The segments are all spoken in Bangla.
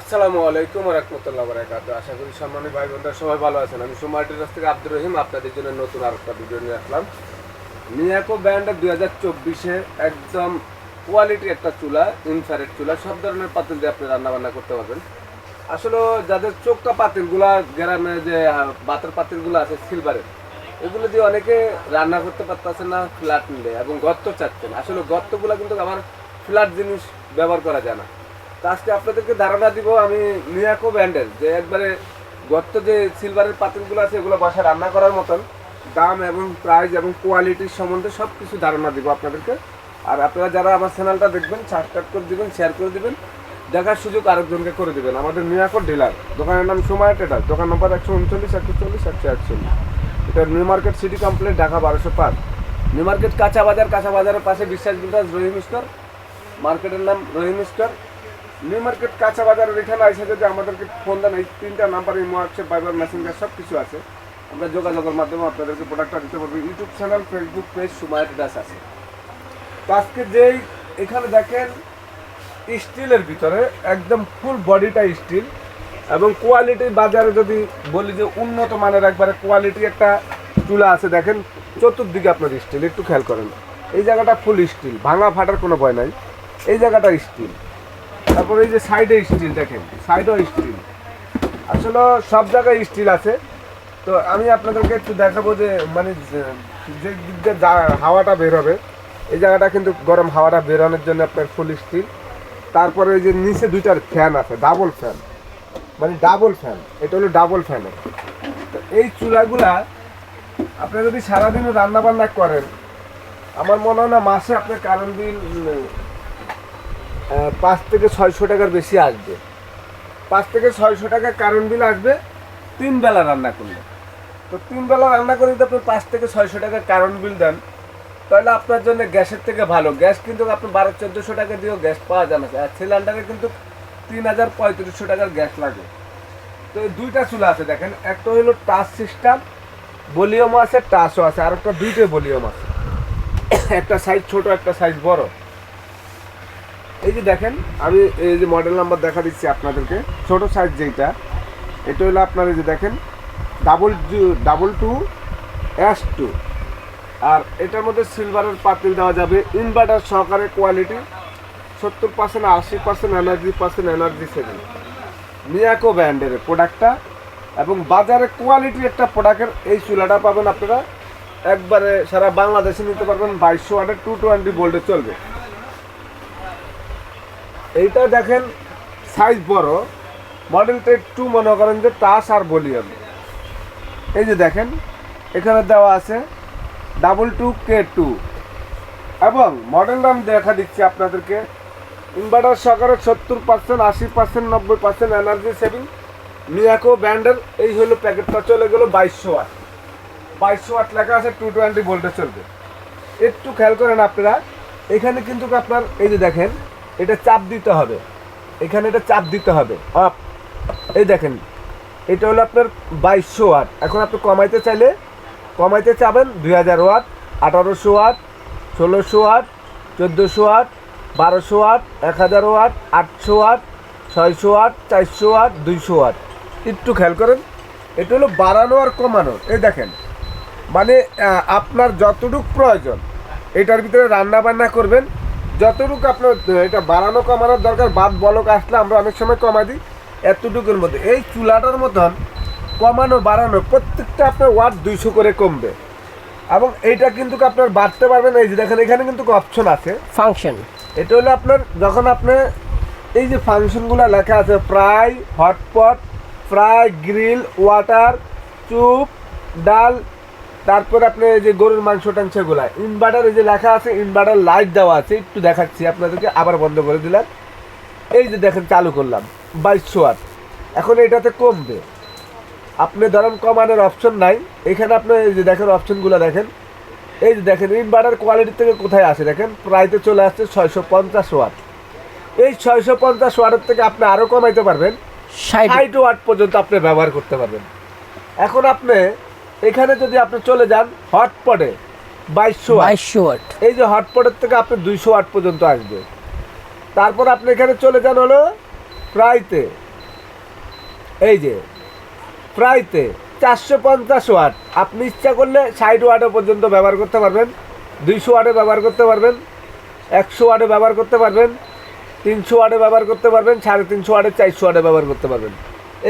আসসালামু আলাইকুম রহমতুল্লাহ বারাকাতু আশা করি সম্মানিত ভাই বোনরা সবাই ভালো আছেন। আমি সোমাটির কাছ থেকে আব্দুর রহিম। আপনাদের জন্য নতুন আর একটা ভিডিও নিয়ে আসলাম। মিয়াকো ব্র্যান্ডের দুই হাজার চব্বিশে একদম কোয়ালিটি একটা চুলা ইনফ্রারেড চুলা। সব ধরনের পাতিল দিয়ে আপনি রান্নাবান্না করতে পারবেন। আসলে যাদের চোখটা পাতিলগুলা, গ্রামে যে বাতের পাতিলগুলো আছে সিলভারের এগুলো দিয়ে অনেকে রান্না করতে পারতেছে না ফ্ল্যাট নিলে এবং গর্ত চাচ্ছেন। আসলে গর্তগুলো কিন্তু আমার ফ্ল্যাট জিনিস ব্যবহার করা যায় না। আজকে আপনাদেরকে ধারণা দিব, আমি মিয়াকো ব্র্যান্ডের যে একবারে গর্ত যে সিলভারের পাতিলগুলো আছে, এগুলো বাসায় রান্না করার মতন, দাম এবং প্রাইস এবং কোয়ালিটির সম্বন্ধে সব কিছু ধারণা দিব আপনাদেরকে। আর আপনারা যারা আমার চ্যানেলটা দেখবেন সাবস্ক্রাইব করে দিবেন শেয়ার করে দেবেন, দেখার সুযোগ আরেকজনকে করে দেবেন। আমাদের মিয়াকো ডিলার, দোকানের নাম সময় ট্রেডার দোকান নম্বর একশো উনচল্লিশ, একশো চল্লিশ, একশো একচল্লিশ। এটা New Market City Complex, Dhaka বারোশো পাঁচ। নিউ মার্কেট কাঁচা বাজার, কাঁচা বাজারের পাশে বিশ্বাস বিন্দাস রহিম স্টোর। মার্কেটের নাম রহিম স্টোর। নিউ মার্কেট, কাঁচা বাজারের এখানে এসে যদি আমাদেরকে ফোন দেন, এই তিনটা নাম্বার এই হোয়াটসঅ্যাপ ভাইবার মেসেঞ্জার সব কিছু আছে। আমরা যোগাযোগের মাধ্যমে আপনাদেরকে প্রোডাক্টটা দিতে পারব। YouTube channel Facebook page Sumayat Das আছে। তো আজকে যেই, এখানে দেখেন স্টিলের ভিতরে একদম ফুল বডিটা স্টিল এবং কোয়ালিটি বাজারে যদি বলি যে উন্নত মানের একবারে কোয়ালিটি একটা চুলা আছে, দেখেন, চতুর্দিকে আপনার স্টিল একটু খেয়াল করেন। এই জায়গাটা ফুল স্টিল ভাঙা ফাটার কোনো ভয় নাই। এই জায়গাটা স্টিল তারপরে এই যে সাইডে স্টিল দেখেন সাইডও স্টিল আসলে সব জায়গায় স্টিল আছে। তো আমি আপনাদেরকে একটু দেখাবো যে মানে যে- দিক হাওয়াটা বের হবে, এই জায়গাটা কিন্তু গরম হাওয়াটা বেরোনোর জন্য আপনার ফুল স্টিল তারপরে এই যে নিচে দুইটার ফ্যান আছে ডাবল ফ্যান মানে ডাবল ফ্যান এটা হলো ডাবল ফ্যানের তো এই চুলাগুলা আপনি যদি সারাদিনও রান্নাবান্না করেন, আমার মনে হয় না মাসে আপনার কারেন্ট বিল পাঁচ থেকে ছয়শো টাকার বেশি আসবে। পাঁচ থেকে ছয়শো টাকা কারেন্ট বিল আসবে, তিন বেলা রান্না করলে। তো তিন বেলা রান্না করে যদি আপনি পাঁচ থেকে ছয়শো টাকা কারেন্ট বিল দেন, তাহলে আপনার জন্য গ্যাসের থেকে ভালো। গ্যাস কিন্তু আপনি বারো, চোদ্দোশো টাকা দিয়েও গ্যাস পাওয়া যায় না। আর সিলিন্ডারে কিন্তু তিন হাজার পঁয়ত্রিশশো টাকার গ্যাস লাগে। তো দুইটা চুলা আছে দেখেন। একটা হলো টাচ সিস্টেম ভলিউমও আছে, টাচও আছে, আর একটা দুইটাই ভলিউম আছে। একটা সাইজ ছোট, একটা সাইজ বড়। এই যে দেখেন, আমি এই যে মডেল নাম্বার দেখা দিচ্ছি আপনাদেরকে। ছোট সাইজ যেটা এটা হলো আপনার এই যে দেখেন double double two S two আর এটার মধ্যে সিলভারের পাতিল দেওয়া যাবে। ইনভার্টার সহকারে কোয়ালিটি সত্তর পার্সেন্ট আশি percent energy percent energy saving Miyako ব্র্যান্ডের প্রোডাক্টটা এবং বাজারে কোয়ালিটি একটা প্রোডাক্টের এই চুলাটা পাবেন আপনারা। একবারে সারা বাংলাদেশে নিতে পারবেন বাইশশো ওয়াটের টু টোয়েন্টি ভোল্টে চলবে। এইটা দেখেন সাইজ বড়। মডেলটা একটু মনে করেন যে টাস আর ভলিউম এই যে দেখেন, এখানে দেওয়া আছে ডাবল টু কে টু এবং মডেল নাম দেখা দিচ্ছি আপনাদেরকে। ইনভার্টার সহকারে সত্তর পার্সেন্ট আশি পার্সেন্ট নব্বই পার্সেন্ট এনার্জি সেভিং মিয়াকো ব্র্যান্ডের এই হলো প্যাকেটটা চলে গেলো বাইশশো ওয়াট। বাইশশো ওয়াট লেখা আছে টু টোয়েন্টি ভোল্টে চলবে। একটু খেয়াল করেন আপনারা, এখানে কিন্তু আপনার, এই যে দেখেন এটা চাপ দিতে হবে। এখানে এটা চাপ দিতে হবে। আপ। এই দেখেন, এটা হলো আপনার বাইশশো ওয়াট। এখন আপনি কমাইতে চাইলে কমাইতে চাবেন দুই হাজার ওয়াট, আঠারোশো ওয়াট, ষোলোশো ওয়াট, চোদ্দোশো ওয়াট, বারোশো ওয়াট, এক হাজার ওয়াট, আটশো ওয়াট, ছয়শো ওয়াট, চারশো ওয়াট, দুইশো ওয়াট। একটু খেয়াল করেন, এটা হলো বাড়ানো আর কমানো। এই দেখেন মানে আপনার যতটুকু প্রয়োজন, এটার ভিতরে রান্না বান্না করবেন যতটুকু আপনার এটা বাড়ানো কমানোর দরকার বাদ বলক আসলে আমরা অনেক সময় কমা দিই এতটুকুর মধ্যে। এই চুলাটার মতন কমানো বাড়ানো প্রত্যেকটা আপনার ওয়াট দুইশো করে কমবে। এবং এইটা কিন্তু আপনার বাড়তে পারবেন এই যে দেখেন এখানে কিন্তু অপশন আছে। ফাংশন এটা হলো আপনার যখন আপনি এই যে ফাংশনগুলো লেখা আছে fry hotpot fry grill water চুপ ডাল তারপর আপনি এই যে গরুর মাংস টাংসগুলা ইনভার্টার এই যে লেখা আছে ইনভার্টার লাইট দেওয়া আছে একটু দেখাচ্ছি আপনাদেরকে আবার বন্ধ করে দিলাম। এই যে দেখেন চালু করলাম বাইশশো ওয়াট এখন এটাতে কমবে। আপনি ধরেন কমানোর অপশন নাই। এখানে আপনি এই যে দেখেন অপশনগুলো দেখেন। এই যে দেখেন ইনভার্টার কোয়ালিটি থেকে কোথায় আসে দেখেন? প্রায়তে চলে আসছে ছয়শো পঞ্চাশ ওয়াট। এই ছয়শো পঞ্চাশ ওয়াটের থেকে আপনি আরও কমাইতে পারবেন। ষাট ওয়াট পর্যন্ত আপনি ব্যবহার করতে পারবেন। এখন আপনি এখানে যদি আপনি চলে যান হটপটে বাইশশো বাইশশো ওয়াট। এই যে হটপটের থেকে আপনি দুইশো ওয়াট পর্যন্ত আসবে। তারপর আপনি এখানে চলে যান হলো প্রায়তে এই যে প্রায়তে চারশো পঞ্চাশ ওয়াট। আপনি ইচ্ছা করলে ষাট ওয়াটে পর্যন্ত ব্যবহার করতে পারবেন দুইশো ওয়াটে ব্যবহার করতে পারবেন একশো ওয়াটে ব্যবহার করতে পারবেন তিনশো ওয়াটে ব্যবহার করতে পারবেন সাড়ে তিনশো ওয়াটে চারশো ওয়াটে ব্যবহার করতে পারবেন।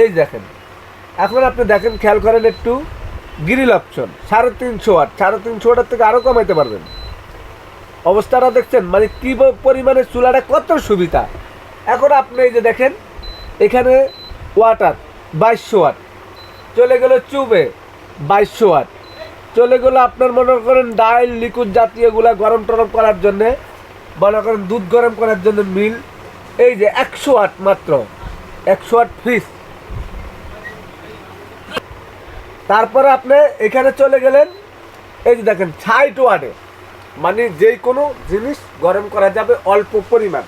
এই দেখেন এখন আপনি দেখেন খেয়াল করেন একটু। গ্রিল সাড়ে তিনশো ওয়াট সাড়ে তিনশো ওয়াটের থেকে আরও কমাইতে পারবেন। অবস্থাটা দেখছেন মানে কী পরিমাণে চুলাটা কত সুবিধা। এখন আপনি এই যে দেখেন, এখানে ওয়াটার বাইশশো ওয়াট চলে গেল চুবে, বাইশশো ওয়াট চলে গেলো আপনার মনে করেন ডাইল, লিকুইড জাতীয়গুলা গরম টরম করার জন্যে, মনে করেন দুধ গরম করার জন্য মিল, এই যে একশো ওয়াট মাত্র, একশো ওয়াট ফ্রিজ তারপরে আপনি এখানে চলে গেলেন, এই যে দেখেন ষাট ওয়াটে মানে যে কোনো জিনিস গরম করা যাবে অল্প পরিমাণ।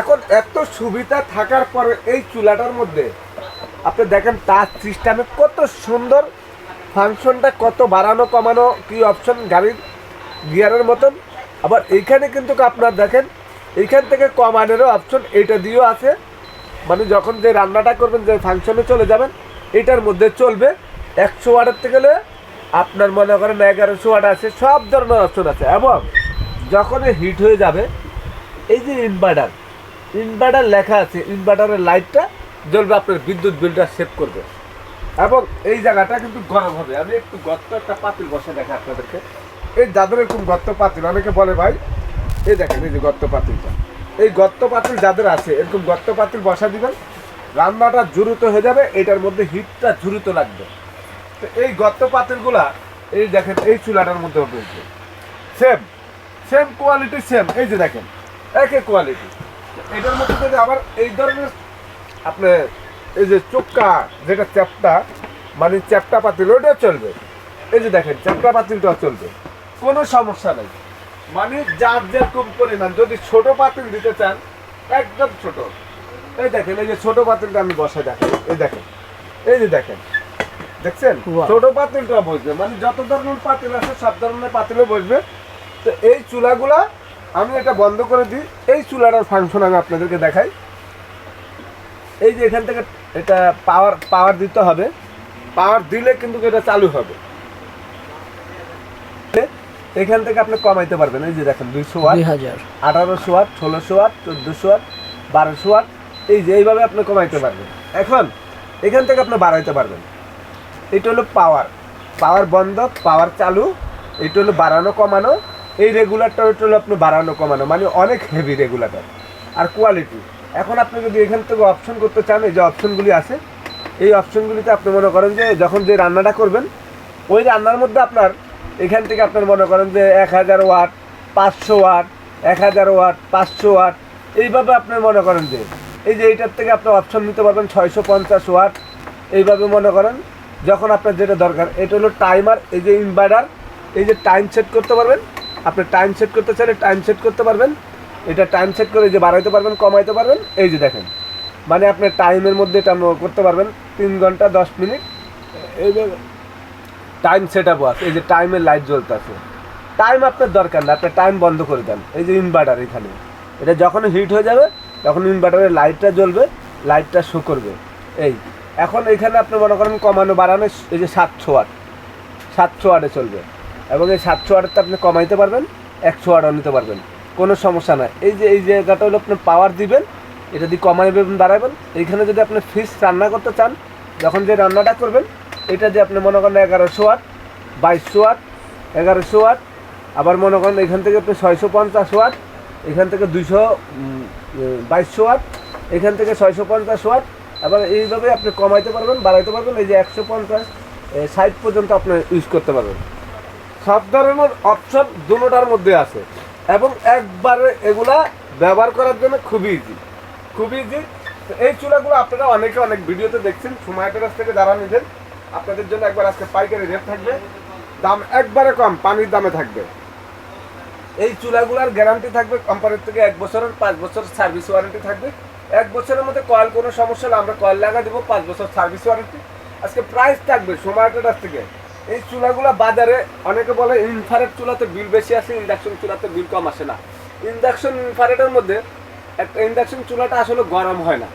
এখন এত সুবিধা থাকার পরে এই চুলাটার মধ্যে, আপনি দেখেন তার সিস্টেমে কত সুন্দর ফাংশনটা কত বাড়ানো, কমানো, কি অপশন গাড়ির গিয়ারের মতন। আবার এইখানে কিন্তু আপনার দেখেন, এইখান থেকে কমানেরও অপশন এইটা দিয়েও আছে। মানে যখন যে রান্নাটা করবেন, যে ফাংশনে চলে যাবেন, এটার মধ্যে চলবে। একশো ওয়াটের থেকে গেলে আপনার মনে করেন এগারোশো ওয়াট আছে, সব ধরনের অপশন আছে। এবং যখন হিট হয়ে যাবে, এই যে ইনভার্টার ইনভার্টার লেখা আছে ইনভার্টারের লাইটটা জ্বলবে, আপনার বিদ্যুৎ বিলটা সেভ করবে। এবং এই জায়গাটা কিন্তু গরম হবে। আমি একটু গর্ত একটা পাতিল বসে দেখা আপনাদেরকে। এই যাদের এরকম গর্ত পাতিল, অনেকে বলে, ভাই, এই দেখেন এই যে গর্ত পাতিলটা। এই গর্ত পাতিল যাদের আছে, এরকম গর্ত পাতিল বসা দিবেন, রান্নাটা দ্রুত হয়ে যাবে, এটার মধ্যে হিটটা দ্রুত লাগবে। তো এই গর্ত পাতিলগুলা এই দেখেন, এই চুলাটার মধ্যে রয়েছে সেম সেম কোয়ালিটি সেম এই যে দেখেন একই কোয়ালিটি এটার মধ্যে যদি আবার এই ধরনের আপনি এই যে চোক্কা যেটা চ্যাপটা মানে চ্যাপটা পাতিল, ওটাও চলবে। এই যে দেখেন, চ্যাপটা পাতিলটাও চলবে। কোনো সমস্যা নেই। মানে যার যেরকম পরিমাণ, যদি ছোট পাতিল দিতে চান, একদম ছোট। এই দেখেন, এই যে ছোট পাতিলটা আমি বসে দেখাই। এই দেখেন, এই যে দেখেন। দেখছেন. ছোট পাতিলটা বসবে। মানে যত ধরনের পাতিল আছে সব ধরনের পাতিলে বসবে। তো এই চুলাগুলা আমি এটা বন্ধ করে দিই। এই চুলাটার ফাংশন আমি আপনাদেরকে দেখাই। এই যে এখান থেকে এটা পাওয়ার পাওয়ার দিতে হবে। পাওয়ার দিলে কিন্তু এটা চালু হবে। এখান থেকে আপনি কমাইতে পারবেন। এই যে দেখেন দুইশো ওয়াট হাজার। আঠারোশো ওয়াট ষোলোশো ওয়াট চোদ্দোশো ওয়াট বারোশো ওয়াট এই যে এইভাবে আপনি কমাইতে পারবেন। এখন এখান থেকে আপনি বাড়াইতে পারবেন। এটা হলো পাওয়ার পাওয়ার বন্ধ পাওয়ার চালু এটা হলো বাড়ানো, কমানো। এই রেগুলারটা এটা হলো আপনি বাড়ানো, কমানো মানে অনেক হেভি রেগুলারটা আর কোয়ালিটি এখন আপনি যদি এখান থেকে অপশন করতে চান, এই যে অপশনগুলি আছে, এই অপশনগুলিতে আপনি মনে করেন যে যখন যে রান্নাটা করবেন, ওই রান্নার মধ্যে আপনার, এখান থেকে আপনার মনে করেন যে এক হাজার ওয়াট, পাঁচশো ওয়াট, এক হাজার ওয়াট, পাঁচশো ওয়াট, এইভাবে আপনি মনে করেন যে, এই যে এইটার থেকে আপনি অপশন নিতে পারবেন ছয়শো পঞ্চাশ ওয়াট, এইভাবে মনে করেন। যখন আপনার যেটা দরকার, এটা হলো টাইমার এই যে ইনভার্টার এই যে টাইম সেট করতে পারবেন। আপনি টাইম সেট করতে চাইলে টাইম সেট করতে পারবেন। এটা টাইম সেট করে যে বাড়াইতে পারবেন, কমাইতে পারবেন। এই যে দেখেন মানে আপনি টাইমের মধ্যে এটা করতে পারবেন। তিন ঘণ্টা দশ মিনিট। এই যে টাইম সেট আপ আছে, এই যে টাইমের লাইট জ্বলতেছে। টাইম আপনার দরকার না, আপনি টাইম বন্ধ করে দেন। এই যে ইনভার্টার এখানে, এটা যখন হিট হয়ে যাবে, তখন ইনভার্টারের লাইটটা জ্বলবে লাইটটা শো করবে। এই এখন এখানে আপনি মনে করেন কমানো, বাড়ানো এই যে সাতশো ওয়াট। সাতশো ওয়াটে চলবে। এবং এই সাতশো ওয়াটেরটা আপনি কমাইতে পারবেন, একশো ওয়াটও নিতে পারবেন। কোনো সমস্যা না এই যে, এই জায়গাটা হলো আপনি পাওয়ার দিবেন, এটা দিয়ে কমাইবেন বাড়াবেন এইখানে যদি আপনি ফিশ রান্না করতে চান, যখন যে রান্নাটা করবেন, এটা দিয়ে আপনি মনে করেন এগারোশো ওয়াট, বাইশশো ওয়াট, এগারোশো ওয়াট, আবার মনে করেন এখান থেকে আপনি ছয়শো পঞ্চাশ ওয়াট, এখান থেকে দুইশো বাইশশো ওয়াট, এখান থেকে ছয়শো পঞ্চাশ ওয়াট আবার এইভাবে আপনি কমাইতে পারবেন, বাড়াইতে পারবেন, এই যে একশো পঞ্চাশ ষাট পর্যন্ত আপনি ইউজ করতে পারবেন। সব ধরনের অপশন দুটোটার মধ্যে আছে এবং একবারে এগুলা ব্যবহার করার জন্য খুবই ইজি খুবই ইজি এই চুলাগুলো আপনারা অনেকে অনেক ভিডিওতে দেখছেন সুমাইটের কাছ থেকে যারা নিতেন আপনাদের জন্য একবার আজকে পাইকারি রেট থাকবে। দাম একবারে কম, পানির দামে থাকবে। এই চুলাগুলার গ্যারান্টি থাকবে কোম্পানির থেকে এক বছরের, পাঁচ বছর সার্ভিস ওয়ারেন্টি থাকবে। এক বছরের মধ্যে কয়েল কোনো সমস্যা হলে আমরা কয়েল লাগা দেবো, পাঁচ বছর সার্ভিস ওয়ারেন্টি আজকে প্রাইস থাকবে সোমাটোর কাছ থেকে। এই চুলাগুলো বাজারে অনেকে বলে ইনফারেট চুলাতে বিল বেশি আসে ইন্ডাকশন চুলাতে বিল কম আসে না। ইন্ডাকশন ইনফারেটের মধ্যে একটা ইন্ডাকশন চুলাটা আসলে গরম হয় না।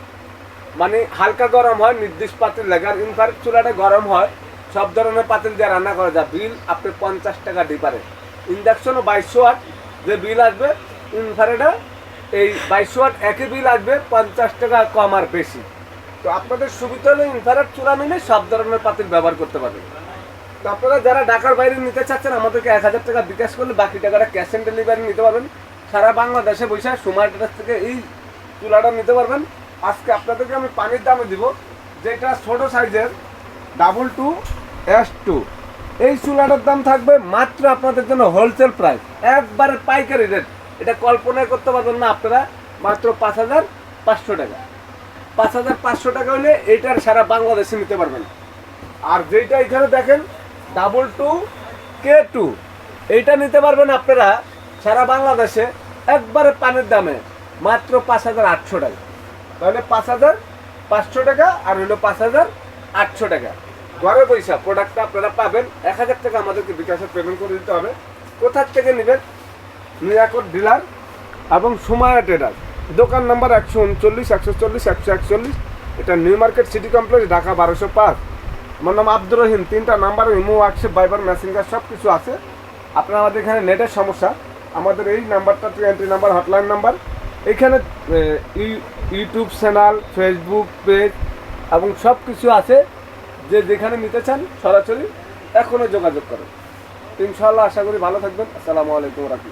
মানে হালকা গরম হয়, নির্দিষ্ট পাতিল লাগে। আর ইনফ্রারেড চুলাটা গরম হয়, সব ধরনের পাতিল দিয়ে রান্না করা যায়। বিল আপনি পঞ্চাশ টাকা ডিপারে ইন্ডাকশনও বাইশশো আট, যে বিল আসবে ইনফ্রারেডে এই বাইশশো ওয়াট একই বিল আসবে, পঞ্চাশ টাকা কম আর বেশি। তো আপনাদের সুবিধা হলে ইনফ্রারেড চুলা নিলে সব ধরনের পাতিল ব্যবহার করতে পারবেন। তো আপনারা যারা ঢাকার বাইরে নিতে চাচ্ছেন, আমাদেরকে এক হাজার টাকা বিকাশ করলে বাকি টাকাটা ক্যাশ অন ডেলিভারি নিতে পারবেন। সারা বাংলাদেশে বসে সুমার ডেটার থেকে এই চুলাটা নিতে পারবেন। আজকে আপনাদেরকে আমি পানির দামে দিব, যেটা ছোট সাইজের ডাবল টু এস টু এই চুলাটার দাম থাকবে মাত্র আপনাদের জন্য হোলসেল প্রাইস একবারে পাইকারি রেট এটা কল্পনা করতে পারবেন না আপনারা, মাত্র পাঁচ হাজার পাঁচশো টাকা। পাঁচ হাজার পাঁচশো টাকা হলে এইটার সারা বাংলাদেশে নিতে পারবেন। আর যেটা এখানে দেখেন ডাবল টু কে টু এইটা নিতে পারবেন আপনারা সারা বাংলাদেশে, একবারে পানির দামে, মাত্র পাঁচ হাজার আটশো টাকা। তাহলে পাঁচ হাজার পাঁচশো টাকা আর হলো পাঁচ হাজার আটশো টাকা। ঘরে পয়সা প্রোডাক্টটা আপনারা পাবেন। এক হাজার টাকা আমাদেরকে বিকাশে পেমেন্ট করে দিতে হবে। কোথার থেকে নেবেন? নিরাকট ডিলার এবং সুমায়া ট্রেডার। দোকান নাম্বার একশো উনচল্লিশ, একশো চল্লিশ, একশো একচল্লিশ। এটা New Market City Complex, Dhaka বারোশো পাঁচ। আমার নাম আব্দুর রহিম। তিনটা number, imo, WhatsApp, Viber, Messenger সব কিছু আছে। আপনার আমাদের এখানে নেটের সমস্যা। আমাদের এই নাম্বারটা এন্ট্রি নাম্বার হটলাইন নাম্বার। এখানে ইউটিউব চ্যানেল ফেসবুক পেজ এবং সব কিছু আছে। যে যেখানে নিতে চান, সরাসরি এখনও যোগাযোগ করেন। ইনশাল্লাহ আশা করি ভালো থাকবেন। আসসালামু আলাইকুম রাখি